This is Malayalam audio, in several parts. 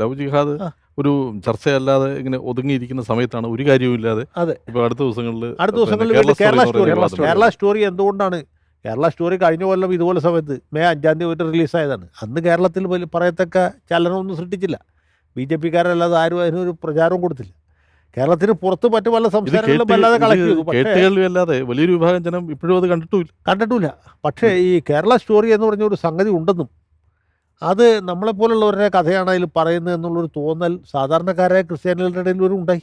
ലവ് ജിഹാദ്. ഒരു ചർച്ചയല്ലാതെ ഇങ്ങനെ ഒതുങ്ങിയിരിക്കുന്ന സമയത്താണ് ഒരു കാര്യവുമില്ലാതെ അതെ. ഇപ്പൊ അടുത്ത ദിവസങ്ങളിൽ അടുത്ത ദിവസങ്ങളിൽ കേരള സ്റ്റോറി കേരള സ്റ്റോറി എന്തുകൊണ്ടാണ്? കേരള സ്റ്റോറി കഴിഞ്ഞ കൊല്ലം ഇതുപോലെ സമയത്ത് മെയ് അഞ്ചാം തീയതി പോയിട്ട് റിലീസായതാണ് അന്ന് കേരളത്തിൽ പറയത്തക്ക ചലനമൊന്നും സൃഷ്ടിച്ചില്ല. ബി ജെ പിക്കാരല്ലാതെ ആരും അതിനൊരു പ്രചാരവും കൊടുത്തില്ല. കേരളത്തിന് പുറത്ത് മറ്റു പല സംസ്ഥാനങ്ങളിലും വല്ലാതെ കളക്ട് ചെയ്തു. അല്ലാതെ വലിയൊരു വിഭാഗം ജനം ഇപ്പോഴും അത് കണ്ടിട്ടില്ല കണ്ടിട്ടില്ല പക്ഷേ ഈ കേരള സ്റ്റോറി എന്ന് പറഞ്ഞ ഒരു സംഗതി ഉണ്ടെന്നും അത് നമ്മളെപ്പോലുള്ളവരുടെ കഥയാണ് അതിൽ പറയുന്നത് എന്നുള്ളൊരു തോന്നൽ സാധാരണക്കാരായ ക്രിസ്ത്യാനികളുടെ ഇടയിൽ ഒരു ഉണ്ടായി.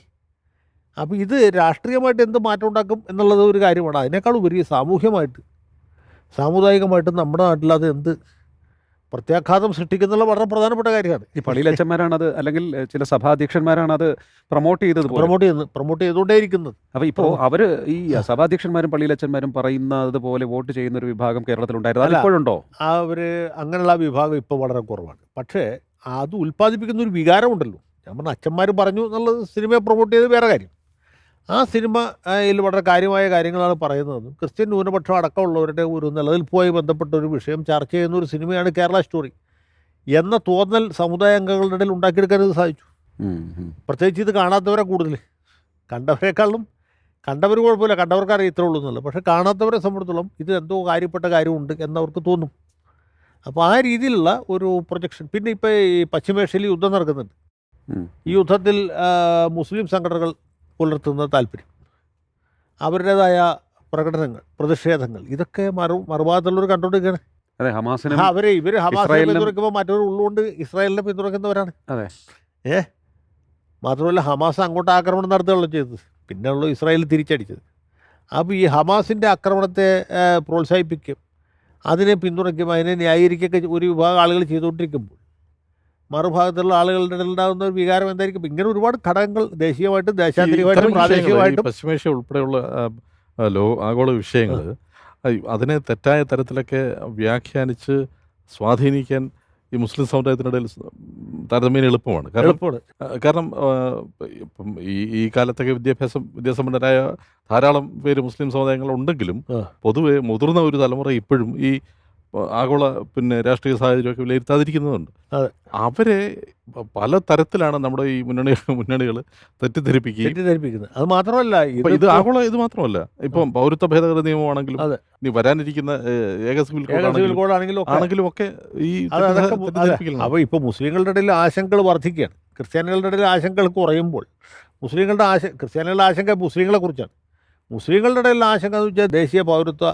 അപ്പോൾ ഇത് രാഷ്ട്രീയമായിട്ട് എന്ത് മാറ്റം ഉണ്ടാക്കും എന്നുള്ളത് ഒരു കാര്യമാണ്. അതിനേക്കാൾ ഉപരി സാമൂഹ്യമായിട്ട് സാമുദായികമായിട്ട് നമ്മുടെ നാട്ടിൽ അത് എന്ത് പ്രത്യാഘാതം സൃഷ്ടിക്കുന്നുള്ള വളരെ പ്രധാനപ്പെട്ട കാര്യമാണ്. ഈ പള്ളിയിലച്ചന്മാരാണ് അത് അല്ലെങ്കിൽ ചില സഭാധ്യക്ഷന്മാരാണ് അത് പ്രൊമോട്ട് ചെയ്തത്. പ്രൊമോട്ട് ചെയ്ത് പ്രൊമോട്ട് ചെയ്തുകൊണ്ടേയിരിക്കുന്നത്. അപ്പൊ ഇപ്പോൾ അവർ ഈ സഭാധ്യക്ഷന്മാരും പള്ളിയിലച്ചന്മാരും പറയുന്നത് പോലെ വോട്ട് ചെയ്യുന്ന ഒരു വിഭാഗം കേരളത്തിലുണ്ടായിരുന്നു അത്. ഇപ്പോഴുണ്ടോ? അവർ അങ്ങനെയുള്ള വിഭാഗം ഇപ്പോൾ വളരെ കുറവാണ്. പക്ഷേ അത് ഉൽപ്പാദിപ്പിക്കുന്ന ഒരു വികാരമുണ്ടല്ലോ. ഞാൻ പറഞ്ഞ അച്ഛന്മാർ പറഞ്ഞു എന്നുള്ളത് സിനിമയെ പ്രൊമോട്ട് ചെയ്ത് വേറെ കാര്യം. ആ സിനിമയിൽ വളരെ കാര്യമായ കാര്യങ്ങളാണ് പറയുന്നത്. ക്രിസ്ത്യൻ ന്യൂനപക്ഷം അടക്കമുള്ളവരുടെ ഒരു നിലനിൽപ്പുമായി ബന്ധപ്പെട്ട ഒരു വിഷയം ചർച്ച ചെയ്യുന്ന ഒരു സിനിമയാണ് കേരള സ്റ്റോറി. എന്ന തോന്നൽ സമുദായ അംഗങ്ങളുടെ ഇടയിൽ ഉണ്ടാക്കിയെടുക്കാൻ ഇത് സാധിച്ചു. പ്രത്യേകിച്ച് ഇത് കാണാത്തവരെ കൂടുതൽ. കണ്ടവരെക്കാളും കണ്ടവർ കുഴപ്പമില്ല കണ്ടവർക്ക് അറിയത്തേ ഉള്ളൂ എന്നുള്ളത്. പക്ഷേ കാണാത്തവരെ സംബന്ധിച്ചോളം ഇത് എന്തോ കാര്യപ്പെട്ട കാര്യമുണ്ട് എന്നവർക്ക് തോന്നും. അപ്പോൾ ആ രീതിയിലുള്ള ഒരു പ്രൊജക്ഷൻ പിന്നെ ഇപ്പോൾ ഈ പശ്ചിമേഷ്യയിൽ യുദ്ധം നടക്കുന്നുണ്ട്. ഈ യുദ്ധത്തിൽ മുസ്ലിം സംഘടനകൾ പുലർത്തുന്ന താല്പര്യം. അവരുടേതായ പ്രകടനങ്ങൾ പ്രതിഷേധങ്ങൾ ഇതൊക്കെ മറു മറുഭാഗത്തുള്ളവർ കണ്ടുകൊണ്ടിരിക്കുകയാണ്. അതെ ഹമാസിനും അവരെ ഇവർ ഹമാസിനെ പിന്തുണയ്ക്കുമ്പോൾ മറ്റൊരു ഉള്ളുകൊണ്ട് ഇസ്രായേലിനെ പിന്തുണയ്ക്കുന്നവരാണ്. അതെ. ഏ? മാത്രമല്ല ഹമാസ് അങ്ങോട്ട് ആക്രമണം നടത്തുകയുള്ളൂ ചെയ്തത്. പിന്നെയുള്ളൂ ഇസ്രായേൽ തിരിച്ചടിച്ചത്. അപ്പോൾ ഈ ഹമാസിന്റെ ആക്രമണത്തെ പ്രോത്സാഹിപ്പിക്കും. അതിനെ പിന്തുണയ്ക്കും അതിനെ ന്യായീകരിക്കുകയൊക്കെ ഒരു വിഭാഗം ആളുകൾ ചെയ്തുകൊണ്ടിരിക്കുമ്പോൾ. മറുഭാഗത്തുള്ള ആളുകളുടെ ഇടയിൽ ഉണ്ടാകുന്ന ഒരു വികാരം എന്തായിരിക്കും? ഇങ്ങനെ ഒരുപാട് ഘടകങ്ങൾ ദേശീയമായിട്ടും ദേശാന്തരമായിട്ടും ദേശാന്തരികമായിട്ടും പ്രാദേശികമായിട്ടും പശ്ചിമേഷ്യ ഉൾപ്പെടെയുള്ള ലോ ആഗോള വിഷയങ്ങൾ അതിനെ തെറ്റായ തരത്തിലൊക്കെ വ്യാഖ്യാനിച്ച് സ്വാധീനിക്കാൻ ഈ മുസ്ലിം സമുദായത്തിനിടയിൽ താരതമ്യേന എളുപ്പമാണ്. കാരണം കാരണം ഇപ്പം ഈ ഈ കാലത്തൊക്കെ വിദ്യാഭ്യാസം വിദ്യാസമ്പന്നരായ ധാരാളം പേര് മുസ്ലിം സമുദായങ്ങൾ ഉണ്ടെങ്കിലും. പൊതുവെ മുതിർന്ന ഒരു തലമുറ ഇപ്പോഴും ഈ ആഗോള പിന്നെ രാഷ്ട്രീയ സാഹചര്യമൊക്കെ വിലയിരുത്താതിരിക്കുന്നതുണ്ട്. അവരെ പല തരത്തിലാണ് നമ്മുടെ ഈ മുന്നണി മുന്നണികൾ തെറ്റിദ്ധരിപ്പിക്കുക തെറ്റിദ്ധരിപ്പിക്കുന്നത്. അത് മാത്രമല്ല ഇപ്പൊ ഇത് ആഗോള ഇത് മാത്രമല്ല. ഇപ്പം പൗരത്വ ഭേദഗതി നിയമമാണെങ്കിലും അതെ. ഇനി വരാനിരിക്കുന്ന ഏക സിവിൽ ആണെങ്കിലും ഒക്കെ ഈ. അപ്പോൾ ഇപ്പോൾ മുസ്ലിങ്ങളുടെ ഇടയിൽ ആശങ്കകൾ വർദ്ധിക്കുകയാണ്. ക്രിസ്ത്യാനികളുടെ ഇടയിൽ ആശങ്കകൾ കുറയുമ്പോൾ മുസ്ലിങ്ങളുടെ ആശ ക്രിസ്ത്യാനികളുടെ ആശങ്ക മുസ്ലിങ്ങളെ കുറിച്ചാണ്. മുസ്ലിങ്ങളുടെ ഇടയിലുള്ള ആശങ്ക എന്ന് വെച്ചാൽ ദേശീയ പൗരത്വ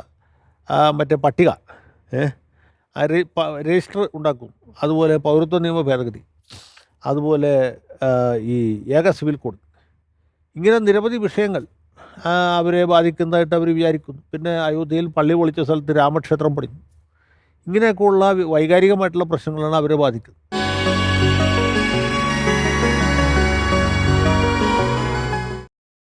മറ്റേ പട്ടിക. രജിസ്റ്റർ ഉണ്ടാക്കും. അതുപോലെ പൗരത്വ നിയമ ഭേദഗതി. അതുപോലെ ഈ ഏക സിവിൽ കോഡ്. ഇങ്ങനെ നിരവധി വിഷയങ്ങൾ അവരെ ബാധിക്കുന്നതായിട്ട് അവർ വിചാരിക്കുന്നു. പിന്നെ അയോധ്യയിൽ പള്ളി പൊളിച്ച സ്ഥലത്ത് രാമക്ഷേത്രം പണിഞ്ഞു. ഇങ്ങനെയൊക്കെയുള്ള വൈകാരികമായിട്ടുള്ള പ്രശ്നങ്ങളാണ് അവരെ ബാധിക്കുന്നത്.